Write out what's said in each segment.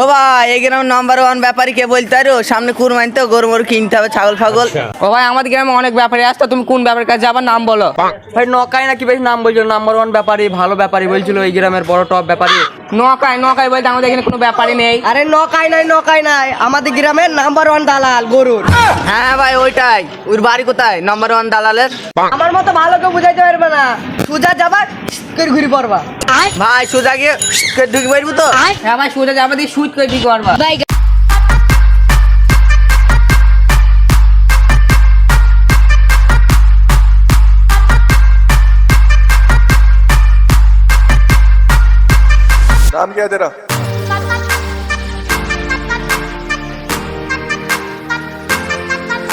ও ভাই এই গ্রামের নাম্বার ওয়ান ব্যাপারী কে বলতে পারো? সামনে কুরবানি তো গরু মরু কিনতে হবে ছাগল ফাগল। ও ভাই আমাদের গ্রামে অনেক ব্যাপারী আসতো তুমি কোন ব্যাপারের কাছে যাবার নাম বলো। ভাই নকাই নাকি বেশ নাম বলছিল নাম্বার ওয়ান ব্যাপারী ভালো ব্যাপারী বলছিল এই গ্রামের বড় টপ ব্যাপারী। নকাই নকায় বলতে আমাদের এখানে কোনো ব্যাপারই নেই। আরে নকায় নাই নকায় নাই। আমাদের গ্রামের নাম্বার ওয়ান দালাল গরুর। হ্যাঁ ভাই ওইটাই। ওর বাড়ি কোথায়? নাম্বার ওয়ান দালালের? আমার মতো ভালো কেউ বুঝাইতে পারবে না। সুজা যাবা করে ঘুরি পড়বা। ভাই সোজা গিয়ে ঢুকে পারব তো? হ্যাঁ ভাই সোজা যাবা দিয়ে সুইট করে দিতে পারবা नाम क्या है तेरा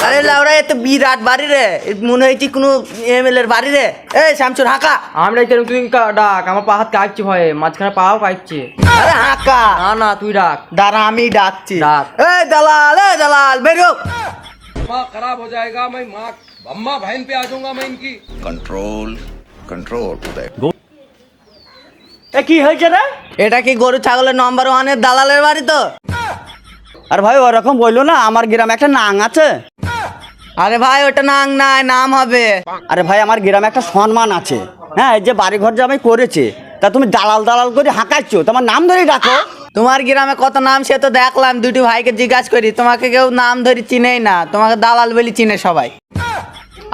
আরে লাউরা এ তো বিরাট বাড়ি রে এ মনে হয়েছে কোনো এমএল এর বাড়ি রে এ শ্যামচুর হাঁকা আমরা এই তুই কা- ডাক আমার পা হাত কাঁপছে ভয়ে মাঝখানে পাও কাঁপছে আরে হাঁকা না না তুই ডাক দাঁড়া আমি ডাকছি ডাক। এ দালাল এ দালাল বেরো खराब हो जाएगा मैं माँ अम्मा बहन पे आ जाऊंगा मैं इनकी कंट्रोल कंट्रोल उदय এ কি হয়েছে রে? এটা কি গরু ছাগলের নাম্বার ওয়ানের দালালের বাড়ি তো? আর ভাই ওরকম বলল না আমার গ্রামে একটা নাং আছে। আরে ভাই ওটা নাং নাই নাম হবে। আরে ভাই আমার গ্রামে একটা সম্মান আছে। হ্যাঁ এই যে বাড়ি ঘর যে আমি করেছে তা তুমি দালাল দালাল করে হাঁকাচ্ছ তোমার নাম ধরেই ডাকো। তোমার গ্রামে কত নাম সে তো দেখলাম দুটি ভাইকে জিজ্ঞাসা করি তোমাকে কেউ নাম ধরে চিনেই না তোমাকে দালাল বলি চিনে সবাই।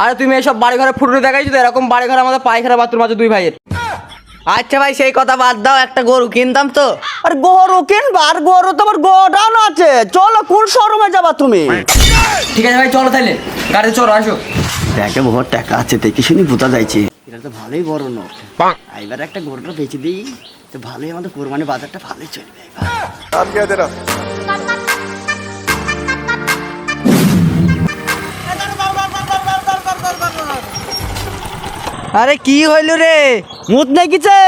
আরে তুমি এইসব বাড়ি ঘরে ফুটো দেখাইছো তো এরকম বাড়ি ঘরে আমাদের পায়খানা বাথরুম আছে দুই ভাইয়ের। আচ্ছা ভাই সেই কথা বাদ দাও একটা গরু কিনতাম তো। আর গরু কিনবা? আর গরু তোমার গোডাউন আছে। চলো কোন শোরুমে যাবা তুমি? ঠিক আছে ভাই চলো তাহলে গাড়িতে চলো আসো। দেখে বহুত টাকা আছে দেখে শুনি বোঝা যাইছে। এটা তো ভালোই বড় নোট এবার একটা গরুটা বেচে দিই তো ভালোই আমাদের কোরবানি বাজারটা ভালোই চলবে। আরে কি হইল রে? মুত নেই কিছে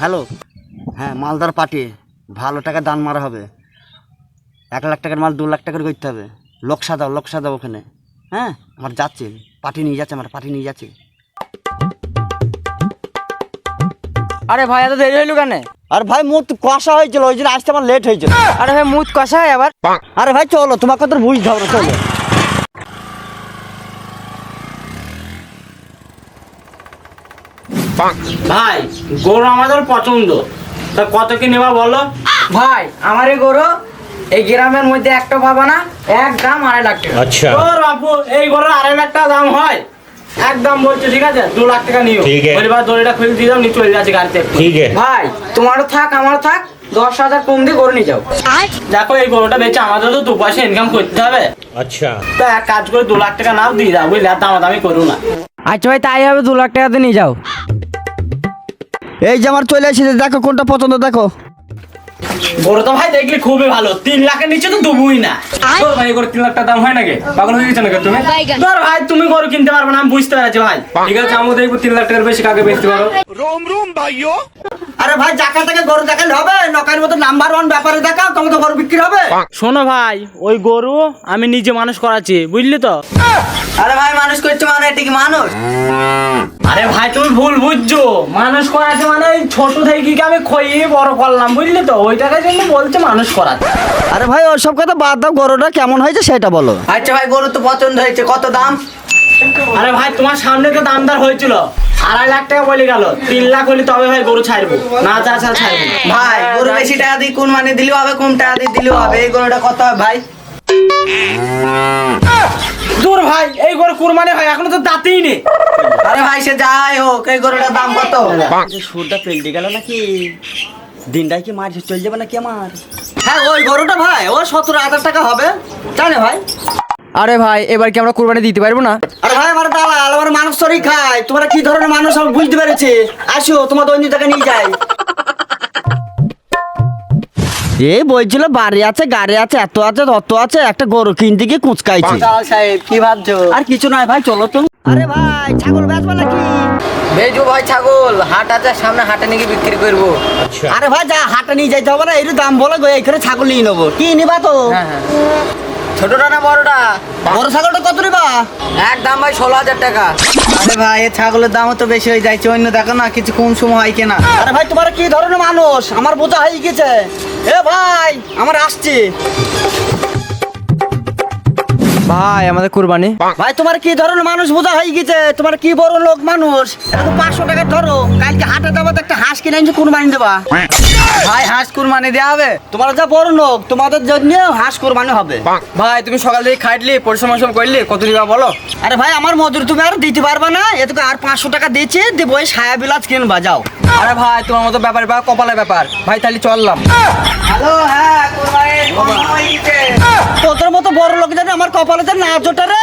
হ্যালো। হ্যাঁ মালদার পার্টি। ভালো টাকা দান মারা হবে। এক লাখ টাকার মাল দু লাখ টাকার করতে হবে। লোকসা দাও লোকসা দাও ওখানে। হ্যাঁ আমার যাচ্ছে। পার্টি নিয়ে যাচ্ছে আমার পার্টি নিয়ে যাচ্ছে। আরে ভাই এত দেরি হইল কেন? আর ভাই মুখ কষা হয়েছিল ওই জন্য আসতে আমার লেট হয়েছিল। আরে ভাই মুখ কষাই আবার? আরে ভাই চলো তোমাকে তো বুঝতে হবে চলো। ভাই গরু আমাদের পছন্দ। তা কত কি নেবা বলো? ভাই আমার এই গরু এই গ্রামের মধ্যে একটা পাবা না এক দাম আড়াই লাখ টাকা। ও বাপু এই গরুর আড়াই লাখ টাকা দাম হয়। একদম বলছে ঠিক আছে দু লাখ টাকা নিও। পরিবার দড়িটা খুলে দিয়ে দাও নিয়ে চলে যাচ্ছে গাড়িতে ঠিক ভাই তোমারও থাক আমারও থাক দশ হাজার কম দিয়ে গরু নিয়ে যাও। দেখো এই গরুটা বেচে আমাদের তো দু পয়সা ইনকাম করতে হবে। আচ্ছা। তা এক কাজ করে দু লাখ টাকা নাও দিয়ে দাও বুঝলে আর দামাদামি করো না। আচ্ছা ভাই তাই হবে দু লাখ টাকাতে নিয়ে যাও। এই যে আমার চলে এসেছে দেখো কোনটা পছন্দ দেখো। বড় তো ভাই দেখলি খুবই ভালো। তিন লাখের নিচে তো না। তোর ভাই করে তিন দাম হয় নাকি? পাগল হয়ে গেছে নাকি তুমি? তোর ভাই তুমি গরু কিনতে না আমি বুঝতে পারছি ভাই। ঠিক আছে আমি দেখব তিন লাখ টাকার বেশি কাকে বেচতে পারো। রোম রোম আরে ভাই জাকা থেকে গরু দেখালে হবে নকার মতো নাম্বার ওয়ান ব্যাপারে দেখাও তোমার তো গরু বিক্রি হবে। শোনো ভাই ওই গরু আমি নিজে মানুষ করাচ্ছি বুঝলি তো? আরে ভাই মানুষ করছে মানে এটা কি মানুষ? আরে ভাই তুমি ভুল বুঝছ। মানুষ করাচ্ছে মানে ওই ছোট থেকে কি আমি খইয়ে বড় করলাম বুঝলি তো? ওই টাকার জন্য বলছে মানুষ করাচ্ছে। আরে ভাই ওসব কথা বাদ দাও গরুটা কেমন হয়েছে সেটা বলো। আচ্ছা ভাই গরু তো পছন্দ হয়েছে কত দাম? আরে ভাই তোমার সামনে তো দামদার হয়েছিল। আড়াই লাখ টাকা বলে গেল। তিন লাখ হলে তবে ভাই গরু ছাড়বো না চা চা ছাড়বো। ভাই গরু বেশি টাকা দিয়ে কোন মানে দিলেও হবে কোন টাকা দিয়ে দিলেও হবে এই গরুটা কত হবে ভাই? দূর ভাই এই গরু কুরবানি হয় এখনও তো দাঁতেই নেই। আরে ভাই সে যাই হোক এই গরুটার দাম কত? সুরটা পেল্টে গেল নাকি? দিনটাই কি মার চলে যাবে নাকি আমার? হ্যাঁ ওই গরুটা ভাই ও সতেরো হাজার টাকা হবে। তাই না ভাই? আরে ভাই এবার কি আমরা কুরবানি দিতে পারব না? আরে ভাই আমার দালাল আমার মানুষ চরি খায়। তোমরা কি ধরনের মানুষ আমি বুঝতে পেরেছি? আসো তোমার দৈন্য টাকা নিয়ে যাই। এই বলছিল বাড়ি আছে গাড়ি আছে এত আছে তত আছে একটা গরু কিনতে গিয়ে কুচকাইছি। সাহেব কি ভাবছ? আর কিছু নয় ভাই চলো তো। আরে ভাই ছাগল বেচবা নাকি? বেজু ভাই ছাগল হাট আছে সামনে হাটে নাকি বিক্রি করব। আরে ভাই যা হাটে নিয়ে যাইতে হবে না এর দাম বলে গো এখানে ছাগল নিয়ে নেব। কি নিবা তো? হ্যাঁ হ্যাঁ। ছোটটা না বড়টা? বড় ছাগলটা কত নিবা? এক দাম ভাই ষোলো হাজার টাকা। আরে ভাই এ ছাগলের দামও তো বেশি হয়ে যাচ্ছে অন্য দেখো না কিছু কম সময় হয় কিনা। আরে ভাই তোমার কি ধরনের মানুষ? আমার বোঝা হয়ে গেছে। এ ভাই আমার আসছে। ভাই আমাদের কুরবানি। ভাই তোমার কি ধরনের মানুষ বোঝা হয়ে গেছে? তোমার কি বড় লোক মানুষ? এটা তো পাঁচশো টাকা ধরো কালকে হাটে তো একটা হাঁস কিনে আনছি কুরবানি দেবা। ভাই হাঁস কুরবানি দেওয়া হবে। তোমার যা বড় লোক তোমাদের জন্য হাঁস কুরবানি হবে। ভাই তুমি সকাল থেকে খাইলি পরিশ্রম মরিশ্রম করলি কত দিবা বলো? আরে ভাই আমার মজুর তুমি আর দিতে পারবে না। এতে আর পাঁচশো টাকা দিয়েছি দেবো ওই সায়া বিলাস কিনবা যাও। আরে ভাই তোমার মতো ব্যাপার বা কপালের ব্যাপার। ভাই তাহলে চললাম। হ্যালো হ্যাঁ কুরবানির বড় লোক জানে আমার কপালে না জোটা রে।